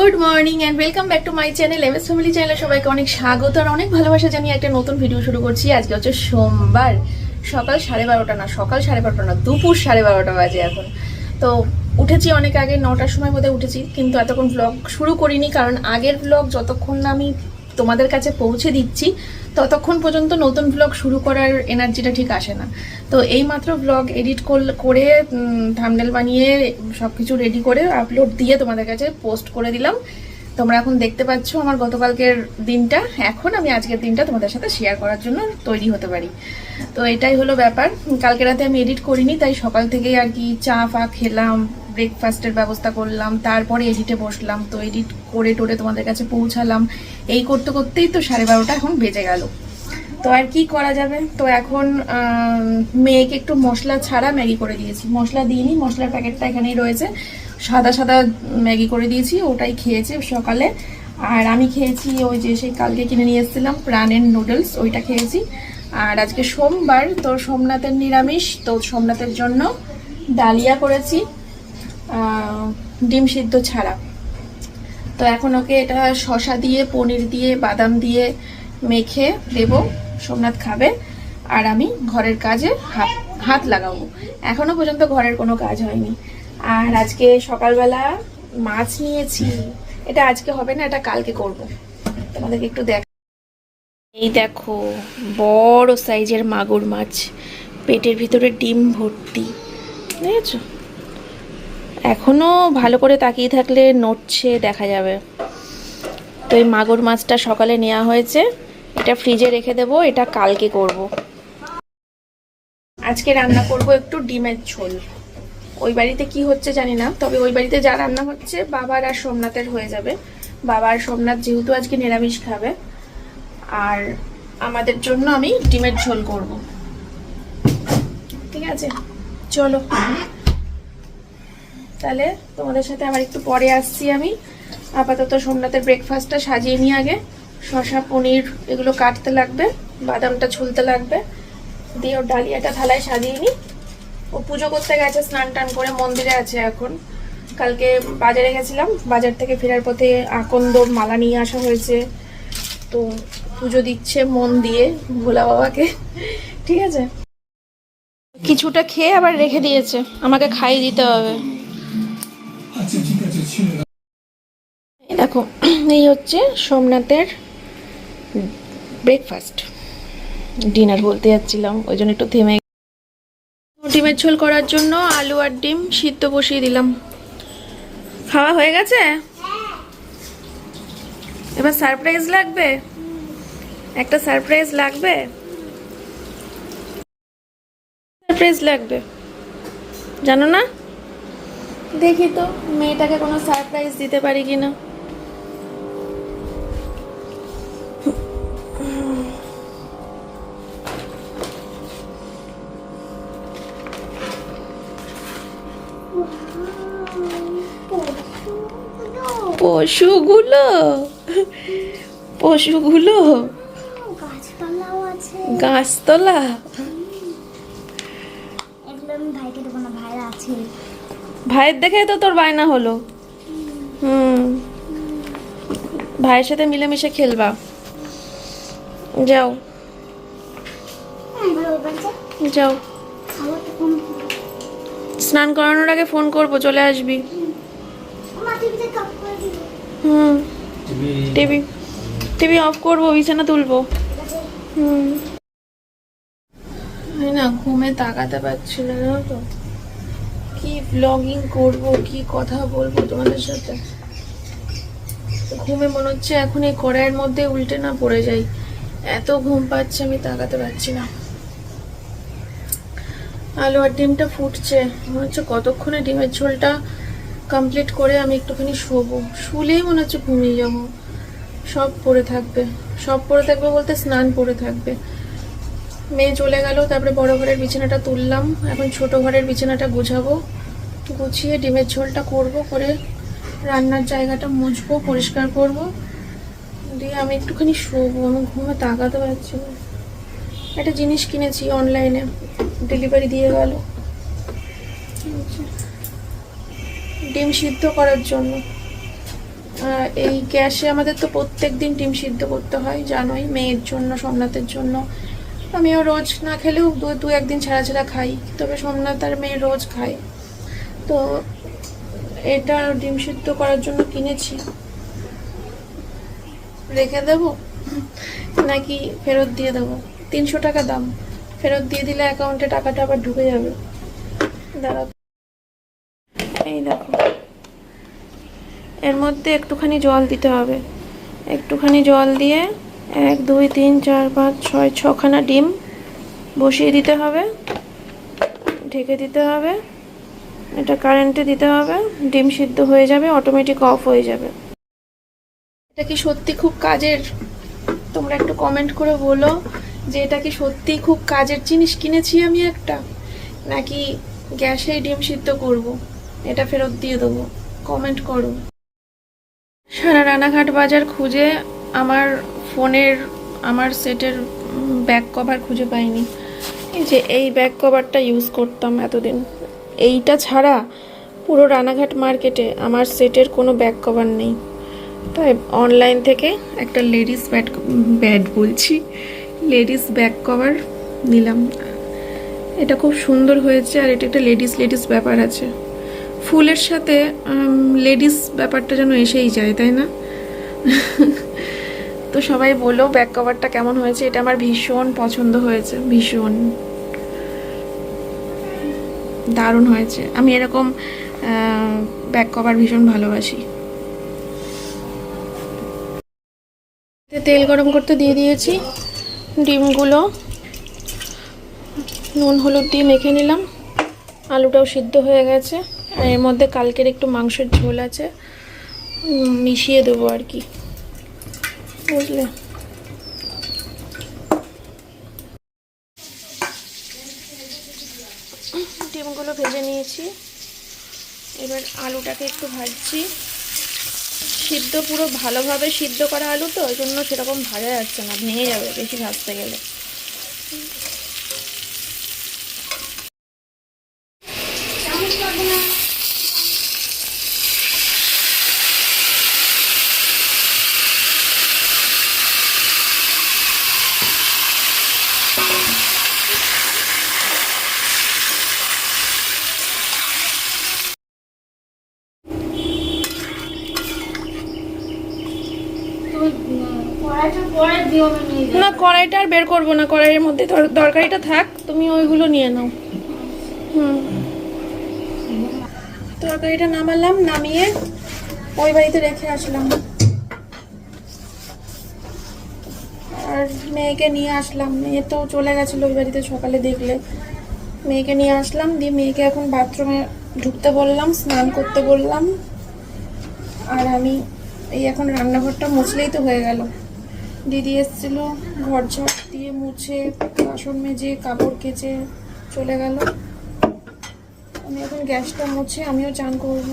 Good morning and welcome back to my channel M S family চ্যানেলে সবাইকে অনেক স্বাগত আর অনেক ভালোবাসা জানিয়ে একটা নতুন ভিডিও শুরু করছি। আজকে হচ্ছে সোমবার, সকাল সাড়ে বারোটা না, সকাল সাড়ে বারোটা না, দুপুর সাড়ে বারোটা বাজে এখন। তো উঠেছি অনেক আগে, নটার সময় বোধহয় উঠেছি, কিন্তু এতক্ষণ ব্লগ শুরু করিনি, কারণ আগের ব্লগ যতক্ষণ না আমি তোমাদের কাছে পৌঁছে দিচ্ছি ততক্ষণ পর্যন্ত নতুন ব্লগ শুরু করার এনার্জিটা ঠিক আসে না। তো এই মাত্র ব্লগ এডিট করে থামনেল বানিয়ে সব কিছু রেডি করে আপলোড দিয়ে তোমাদের কাছে পোস্ট করে দিলাম। তোমরা এখন দেখতে পাচ্ছ আমার গতকালকের দিনটা। এখন আমি আজকের দিনটা তোমাদের সাথে শেয়ার করার জন্য তৈরি হতে পারি। তো এটাই হলো ব্যাপার। কালকে রাতে আমি এডিট করিনি, তাই সকাল থেকেই আর কি চা ফা খেলাম ব্রেকফাস্টের ব্যবস্থা করলাম, তারপরে এডিটে বসলাম, তো এডিট করে টোরে তোমাদের কাছে পৌঁছালাম। এই করতে করতেই তো সাড়ে বারোটা এখন বেজে গেল। তো আর কি করা যাবে? তো এখন মেয়েকে একটু মশলা ছাড়া ম্যাগি করে দিয়েছি। মশলা দিইনি, মশলার প্যাকেটটা এখানেই রয়েছে। সাদা সাদা ম্যাগি করে দিয়েছি, ওটাই খেয়েছে সকালে। আর আমি খেয়েছি ওই যে সেই কালকে কিনে নিয়ে এসেছিলাম প্রাণের নুডলস ওইটা খেয়েছি। আর আজকে সোমবার, তো সোমনাথের নিরামিষ, তো সোমনাথের জন্য ডালিয়া করেছি। ডিম সিদ্ধ ছাড়া। তো এখন ওকে এটা শশা দিয়ে, পনির দিয়ে, বাদাম দিয়ে মেখে দেব। সোমনাথ খাবে আর আমি ঘরের কাজে হাত হাত লাগাবো। এখনও পর্যন্ত ঘরের কোনো কাজ হয়নি। আর আজকে সকালবেলা মাছ নিয়েছি। এটা আজকে হবে না, এটা কালকে করব। তোমাদেরকে একটু দেখ। এই দেখো, বড় সাইজের মাগুর মাছ। পেটের ভিতরে ডিম ভর্তি। দেখেছ এখনও ভালো করে তাকিয়ে থাকলে নড়ছে, দেখা যাবে। তো এই মাগুর মাছটা সকালে নেওয়া হয়েছে। এটা ফ্রিজে রেখে দেবো, এটা কালকে করব। আজকে রান্না করব একটু ডিমের ঝোল। ওই বাড়িতে কি হচ্ছে জানি না, তবে ওই বাড়িতে যা রান্না হচ্ছে বাবার আর সোমনাথের হয়ে যাবে। বাবার সোমনাথ যেহেতু আজকে নিরামিষ খাবে, আর আমাদের জন্য আমি ডিমের ঝোল করব। ঠিক আছে? চলো। তাহলে তোমাদের সাথে আবার একটু পরে আসছি আমি। আপাতত সোমনাথের ব্রেকফাস্টটা সাজিয়ে নিই আগে। শশা পনির, এগুলো কাটতে লাগবে, বাদামটা ছুলতে লাগবে। দিয়ে ওর ডালিয়াটা থালায় সাজিয়ে নিই। ও পুজো করতে গেছে, স্নান টান করে মন্দিরে আছে এখন। কালকে বাজারে গেছিলাম, বাজার থেকে ফেরার পথে আকন্দ মালা নিয়ে আসা হয়েছে। তো পুজো দিচ্ছে মন দিয়ে ভোলা বাবাকে। ঠিক আছে? কিছুটা খেয়ে আবার রেখে দিয়েছে। আমাকে খাইয়ে দিতে হবে। দেখো, এই হচ্ছে সোমনাথের ব্রেকফাস্ট ডিনার বলতে যাচ্ছিলাম, ওই জন্য একটু থেমে ডিমের ঝোল করার জন্য আলু আর ডিম সিদ্ধ বসিয়ে দিলাম। খাওয়া হয়ে গেছে? এবার সারপ্রাইজ লাগবে? একটা সারপ্রাইজ লাগবে? সারপ্রাইজ লাগবে। জানো না? দেখি তো, মেয়েটাকে কোনো সারপ্রাইজ দিতে পারি কিনা। পশুগুলো? পশুগুলো? আছে গাছতলা? আমি ভাইকে দেবো না, ভাইরা আছে। ভাইয়ের দেখে তো তোর বায়না হলো। হুম। ভাইয়ের সাথে মিলেমিশে খেলবা। যাও। যাও। স্নান করানোর আগে ফোন করব চলে আসবি। হুম। টিভি। টিভি অফ করব বিছানা তুলবো। হুম। না ঘুমে তাকাতে পারছি না তো। কি ব্লগিং করব, কি কথা বলব তোমাদের সাথে? ঘুমে মনে হচ্ছে এখন এই কড়াইয়ের মধ্যে উল্টে না পড়ে যাই। এত ঘুম পাচ্ছে, আমি তাকাতে পারছি না। আলু আর ডিমটা ফুটছে। মনে হচ্ছে কতক্ষণে ডিমের ঝোলটা কমপ্লিট করে আমি একটুখানি শোবো। শুলেই মনে হচ্ছে ঘুমিয়ে যাব। সব পড়ে থাকবে। সব পড়ে থাকবে বলতে স্নান পড়ে থাকবে। মেয়ে চলে গেল, তারপরে বড় ঘরের বিছানাটা তুললাম। এখন ছোট ঘরের বিছানাটা গুছাবো। গুছিয়ে ডিমের ঝোলটা করব, করে রান্নার জায়গাটা মুছবো, পরিষ্কার করব। দিয়ে আমি একটুখানি শোবো আমি ঘুমে তাকাতে পারছি না। একটা জিনিস কিনেছি অনলাইনে, ডেলিভারি দিয়ে গেল। ডিম সিদ্ধ করার জন্য। এই গ্যাসে আমাদের তো প্রত্যেক দিন ডিম সিদ্ধ করতে হয়, জানোই, মেয়ের জন্য, সোমনাথের জন্য। আমিও রোজ না খেলেও দু দু, একদিন ছাড়া ছাড়া খাই, তবে সোমনাথ আর মেয়ে রোজ খায়। তো এটা ডিম সিদ্ধ করার জন্য কিনেছি। রেখে দেবো? নাকি ফেরত দিয়ে দেবো? তিনশো টাকা দাম। ফেরত দিয়ে দিলে অ্যাকাউন্টে টাকাটা আবার ঢুকে যাবে। দাঁড়াও। এই দেখো। এর মধ্যে একটুখানি জল দিতে হবে। একটুখানি জল দিয়ে এক, দুই, তিন, চার, পাঁচ, ছয়, ছখানা ডিম বসিয়ে দিতে হবে। ঢেকে দিতে হবে। এটা কারেন্টে দিতে হবে, ডিম সিদ্ধ হয়ে যাবে অটোমেটিক অফ হয়ে যাবে। এটা কি সত্যি খুব কাজের? তোমরা একটু কমেন্ট করে বলো যে এটা কি সত্যি খুব কাজের জিনিস কিনেছি আমি একটা? নাকি গ্যাসে ডিম সিদ্ধ করব? এটা ফেরত দিয়ে দেবো। কমেন্ট করো। সারা রানাঘাট বাজার খুঁজে আমার ফোনের, আমার সেটের ব্যাক কভার খুঁজে পাইনি। যে এই ব্যাক কভারটা ইউজ করতাম এতদিন। এইটা ছাড়া পুরো রানাঘাট মার্কেটে আমার সেটের কোনো ব্যাক কভার নেই। তাই অনলাইন থেকে একটা লেডিস ব্যাট ব্যাট বলছি লেডিস ব্যাক কভার নিলাম। এটা খুব সুন্দর হয়েছে আর এটা একটা লেডিস লেডিস ব্যাপার আছে। ফুলের সাথে লেডিস ব্যাপারটা যেন এসেই যায়, তাই না? তো সবাই বলো ব্যাক কভারটা কেমন হয়েছে? এটা আমার ভীষণ পছন্দ হয়েছে, ভীষণ। দারুণ হয়েছে। আমি এরকম ব্যাক কভার ভীষণ ভালোবাসি। তেল গরম করতে দিয়ে দিয়েছি। ডিমগুলো, নুন, হলুদ দিয়ে মেখে নিলাম। আলুটাও সিদ্ধ হয়ে গেছে। আর এর মধ্যে কালকের একটু মাংসের ঝোল আছে। মিশিয়ে দেবো আর কি। বুঝলে ডিমগুলো ভেজে নিয়েছি। এবার আলুটাকে একটু ভাজছি। সিদ্ধ পুরো ভালোভাবে সিদ্ধ করা আলু তো, ওই জন্য সেরকম ভাজা যাচ্ছে না, ভেঙে যাবে বেশি ভাজতে গেলে। না, কড়াইটা আর বের করব না, কড়াইয়ের মধ্যে তর- তরকারিটা থাক, তুমি ওইগুলো নিয়ে নাও। হুম। তরকারিটা নামালাম, নামিয়ে ওই বাড়িতে রেখে আসলাম। আর মেয়েকে নিয়ে আসলাম, মেয়ে তো চলে গেছিল ওই বাড়িতে সকালে দেখলে। মেয়েকে নিয়ে আসলাম, দিয়ে মেয়েকে এখন বাথরুমে ঢুকতে বললাম, স্নান করতে বললাম। আর আমি এই এখন রান্নাঘরটা মুছলেই তো হয়ে গেল। দিদি এসেছিল ঘর ঝাড় দিয়ে মুছে বাসন মেজে কাপড় কেচে চলে গেল। আমি এখন গ্যাসটা মুছে আমিও চান করব।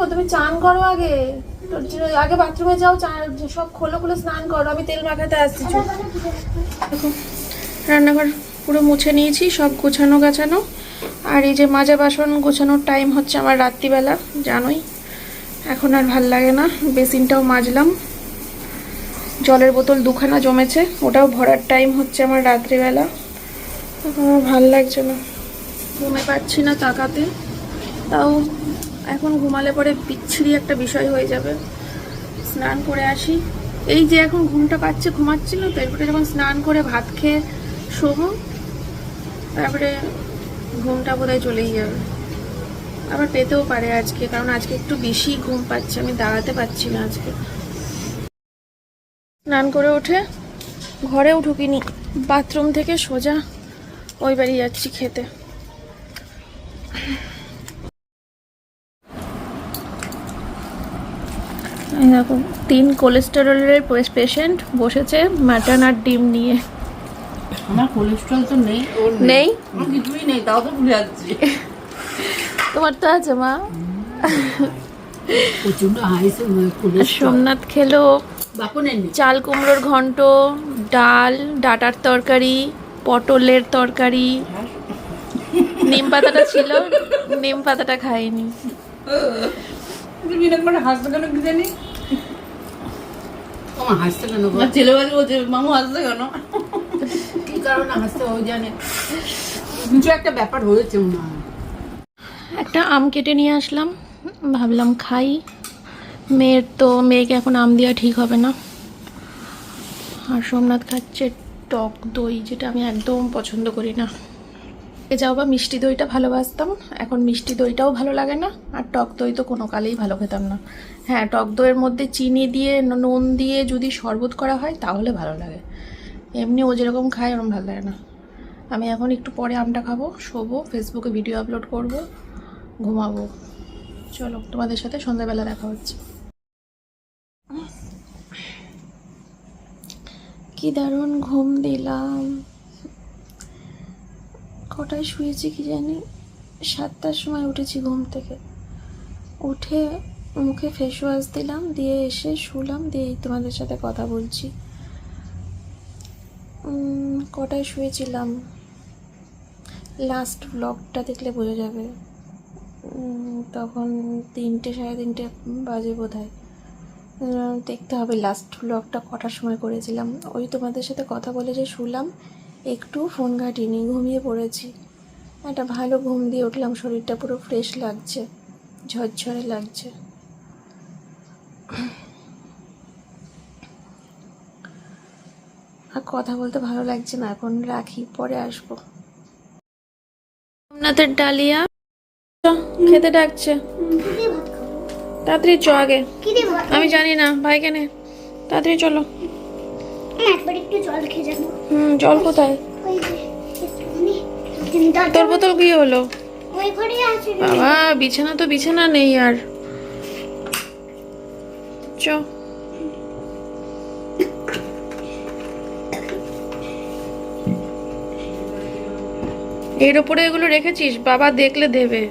ও তুমি চান করো আগে। আগে বাথরুমে যাও চান সব খোলো খুলে স্নান করো আমি তেল মাখাতে আসছি রান্নাঘর পুরো মুছে নিয়েছি সব গোছানো গাছানো। আর এই যে মাজা বাসন গোছানোর টাইম হচ্ছে আমার রাত্রিবেলা জানোই। এখন আর ভালো লাগে না বেসিনটাও মাজলাম। জলের বোতল দুখানা জমেছে। ওটাও ভরার টাইম হচ্ছে আমার রাত্রিবেলা। আমার ভালো লাগছে না। ঘুমে পাচ্ছি না তাকাতে। তাও এখন ঘুমালে পরে বিচ্ছিরি একটা বিষয় হয়ে যাবে। স্নান করে আসি। এই যে এখন ঘুমটা পাচ্ছে, ঘুমাচ্ছিল তো, এরপরে যখন স্নান করে ভাত খেয়ে শোবো, তারপরে ঘুমটা বোধহয় চলেই যাবে। আবার পেতেও পারে আজকে, কারণ আজকে একটু বেশি ঘুম পাচ্ছে, আমি দাঁড়াতে পারছি না আজকে। স্নান করে উঠে ঘরেও ঢুকিনি। বাথরুম থেকে সোজা ওই বাড়ি যাচ্ছি খেতে। দেখো তিন কোলেস্টেরলের পেশেন্ট বসেছে মাটন আর ডিম নিয়ে। আমার কোলেস্ট্রল তো নেই। নেই। কিছুই নেই তাও তো ভুলে যাচ্ছি। তোমার তো আছে মা। সোমনাথ খেলো। চাল কুমড়োর ঘন্ট ডাল ডাটার তরকারি পটলের তরকারি। নিম পাতাটা ছিল নিম পাতাটা খাইনি। একটা ব্যাপার হয়েছে একটা আম কেটে নিয়ে আসলাম। ভাবলাম খাই। মেয়ের তো, মেয়েকে এখন আম দেওয়া ঠিক হবে না। আর সোমনাথ খাচ্ছে টক দই, যেটা আমি একদম পছন্দ করি না। এ যাও বা মিষ্টি দইটা ভালোবাসতাম, এখন মিষ্টি দইটাও ভালো লাগে না, আর টক দই তো কোনো কালেই ভালো খেতাম না। হ্যাঁ টক দইয়ের মধ্যে চিনি দিয়ে নুন দিয়ে যদি শরবত করা হয়, তাহলে ভালো লাগে। এমনি ও যেরকম খায় ওরকম ভালো লাগে না। আমি এখন একটু পরে আমটা খাব, শোবো, ফেসবুকে ভিডিও আপলোড করব, ঘুমাবো। চলো, তোমাদের সাথে সন্ধ্যাবেলা দেখা হচ্ছে। কি দারুণ ঘুম দিলাম। কটায় শুয়েছি কি জানি? সাতটার সময় উঠেছি ঘুম থেকে। উঠে মুখে ফেস ওয়াশ দিলাম, দিয়ে এসে শুলাম, দিয়ে তোমাদের সাথে কথা বলছি। কটায় শুয়েছিলাম? লাস্ট ব্লগটা দেখলে বোঝা যাবে। তখন তিনটে, সাড়ে তিনটে বাজে বোধ হয় দেখতে হবে লাস্ট ব্লগটা কটার সময় করেছিলাম। ওই তোমাদের সাথে কথা বলে যে শুলাম, একটু ফোন ঘাটিনি, ঘুমিয়ে পড়েছি। একটা ভালো ঘুম দিয়ে উঠলাম, শরীরটা পুরো ফ্রেশ লাগছে, ঝরঝরে লাগছে। আর কথা বলতে ভালো লাগছে না, এখন রাখি, পরে আসব। সোমনাথের ডালিয়া। খেতে ডাকছে। তাড়াতাড়ি চ আগে। আমি জানি না, ভাই কেনে। তাড়াতাড়ি চলো। জল কোথায়? তোর বোতল কি হলো। বাবা, বিছানা তো বিছানা নেই আর। চ। এর ওপরে এগুলো রেখেছিস বাবা দেখলে দেবে।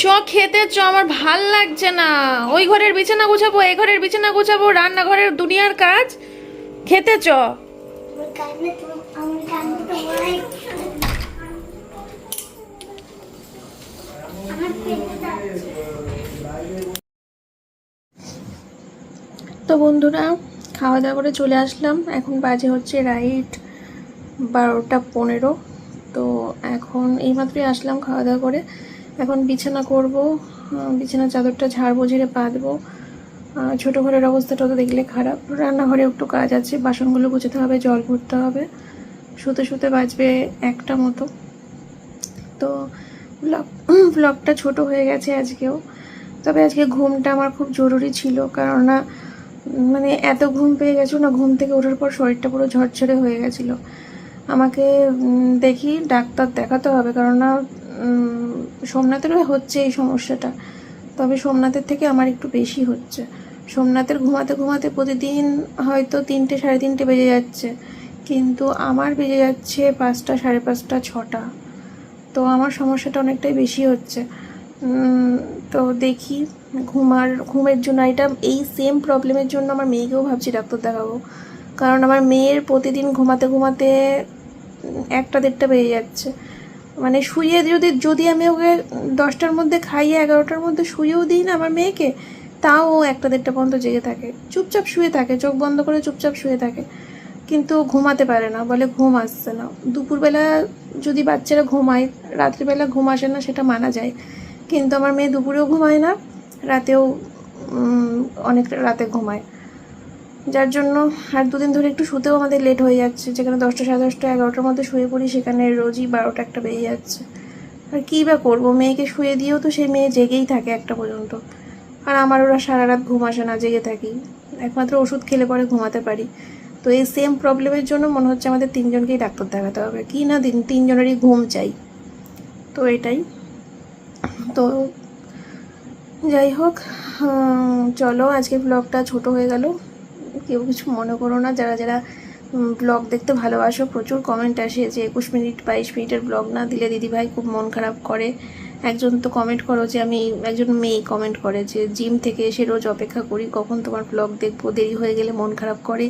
চ খেতে চ আমার ভালো লাগছে না। ওই ঘরের বিছানা গুছাবো এই ঘরের বিছানা গুছাবো রান্নাঘরের দুনিয়ার কাজ। খেতে চ। তো বন্ধুরা খাওয়া দাওয়া করে চলে আসলাম। এখন বাজে হচ্ছে রাইট বারোটা পনেরো। তো এখন এইমাত্রই আসলাম খাওয়া দাওয়া করে। এখন বিছানা করব আহ, বিছানার চাদরটা ঝাড়বো ঝেড়ে পাতবো ছোটো ঘরের অবস্থাটা তো দেখলে খারাপ। রান্নাঘরে একটু কাজ আছে বাসনগুলো গুছোতে হবে জল ভরতে হবে। শুতে শুতে বাজবে একটা মতো। তো ব্লগ ব্লগটা ছোট হয়ে গেছে আজকেও। তবে আজকে ঘুমটা আমার খুব জরুরি ছিল। কেননা মানে এত ঘুম পেয়ে গেছো না, ঘুম থেকে ওঠার পর শরীরটা পুরো ঝরঝরে হয়ে গেছিল। আমাকে দেখি ডাক্তার দেখাতে হবে, কেননা সোমনাথেরও হচ্ছে এই সমস্যাটা। তবে সোমনাথের থেকে আমার একটু বেশি হচ্ছে। সোমনাথের ঘুমাতে ঘুমাতে প্রতিদিন হয়তো তিনটে, সাড়ে তিনটে বেজে যাচ্ছে, কিন্তু আমার বেজে যাচ্ছে পাঁচটা, সাড়ে পাঁচটা, ছটা। তো আমার সমস্যাটা অনেকটাই বেশি হচ্ছে। তো দেখি, ঘুমার, ঘুমের জন্য এটা এই সেম প্রবলেমের জন্য আমার মেয়েকেও ভাবছি ডাক্তার দেখাবো। কারণ আমার মেয়ের প্রতিদিন ঘুমাতে ঘুমাতে একটা দেড়টা বেজে যাচ্ছে। মানে শুয়ে যদি যদি আমি ওকে দশটার মধ্যে খাইয়ে এগারোটার মধ্যে শুয়েও দিই না আমার মেয়েকে, তাও ও একটা দেড়টা পর্যন্ত জেগে থাকে। চুপচাপ শুয়ে থাকে, চোখ বন্ধ করে চুপচাপ শুয়ে থাকে। কিন্তু ঘুমাতে পারে না, বলে ঘুম আসছে না। দুপুরবেলা যদি বাচ্চারা ঘুমায়, রাত্রিবেলা ঘুম আসে না, সেটা মানা যায়। কিন্তু আমার মেয়ে দুপুরেও ঘুমায় না, রাতেও অনেক রাতে ঘুমায়। যার জন্য আর দুদিন ধরে একটু শুতেও আমাদের লেট হয়ে যাচ্ছে, যেখানে দশটা সাড়ে দশটা, এগারোটার মধ্যে শুয়ে পড়ি, সেখানে রোজই বারোটা একটা বেজে যাচ্ছে। আর কী বা করব, মেয়েকে শুয়ে দিয়েও তো সেই মেয়ে জেগেই থাকে একটা পর্যন্ত। আর আমার ওরা সারা রাত ঘুম আসে না, জেগে থাকি। একমাত্র ওষুধ খেলে পরে ঘুমাতে পারি। তো এই সেম প্রবলেমের জন্য মনে হচ্ছে আমাদের তিনজনকেই ডাক্তার দেখাতে হবে। কি না তিন, তিনজনেরই ঘুম চাই। তো এটাই। তো যাই হোক চলো আজকে ব্লগটা ছোট হয়ে গেল। কেউ কিছু মনে করো না, যারা যারা ব্লগ দেখতে ভালোবাসো, প্রচুর কমেন্ট আসে যে একুশ মিনিট, বাইশ মিনিটের ব্লগ না দিলে দিদিভাই খুব মন খারাপ করে। একজন তো কমেন্ট করো যে আমি, একজন মেয়ে কমেন্ট করে যে জিম থেকে এসে রোজ অপেক্ষা করি, কখন তোমার ব্লগ দেখব, দেরি হয়ে গেলে মন খারাপ করে।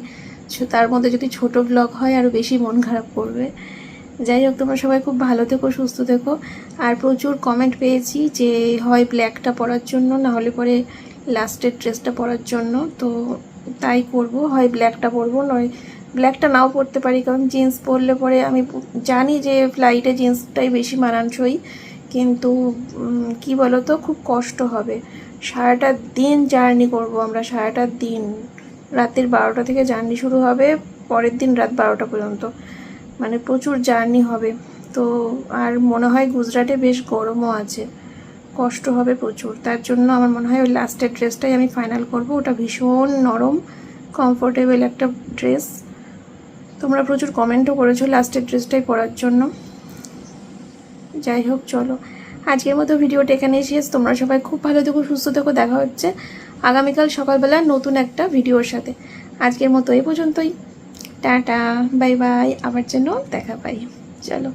তার মধ্যে যদি ছোট ব্লগ হয় আরও বেশি মন খারাপ করবে। যাই হোক, তোমরা সবাই খুব ভালো থেকো, সুস্থ থেকো। আর প্রচুর কমেন্ট পেয়েছি যে হয় ব্ল্যাকটা পরার জন্য, না হলে পরে লাস্টের ড্রেসটা পরার জন্য। তো তাই করব, হয় ব্ল্যাকটা পরবো, নয় ব্ল্যাকটা নাও পরতে পারি, কারণ জিন্স পরলে পরে আমি জানি যে ফ্লাইটে জিন্সটাই বেশি মানানসই, কিন্তু কি বলো তো খুব কষ্ট হবে। সারাটা দিন জার্নি করব আমরা, সারাটা দিন। রাতের বারোটা থেকে জার্নি শুরু হবে, পরের দিন রাত বারোটা পর্যন্ত। মানে প্রচুর জার্নি হবে। তো আর মনে হয় গুজরাটে বেশ গরমও আছে। কষ্ট হবে প্রচুর। তার জন্য আমার মনে হয় ওই লাস্টের ড্রেসটাই আমি ফাইনাল করব। ওটা ভীষণ নরম কমফোর্টেবল একটা ড্রেস তোমরা প্রচুর কমেন্টও করেছ লাস্টের ড্রেসটাই পরার জন্য। যাই হোক, চলো। আজকের মতো ভিডিওটা এখানেই শেষ। তোমরা সবাই খুব ভালো থেকো, সুস্থ থেকো, দেখা হচ্ছে আগামীকাল সকালবেলা নতুন একটা ভিডিওর সাথে। আজকের মতো এই পর্যন্তই। টাটা বাই বাই আবার যেন দেখা পাই। চলো।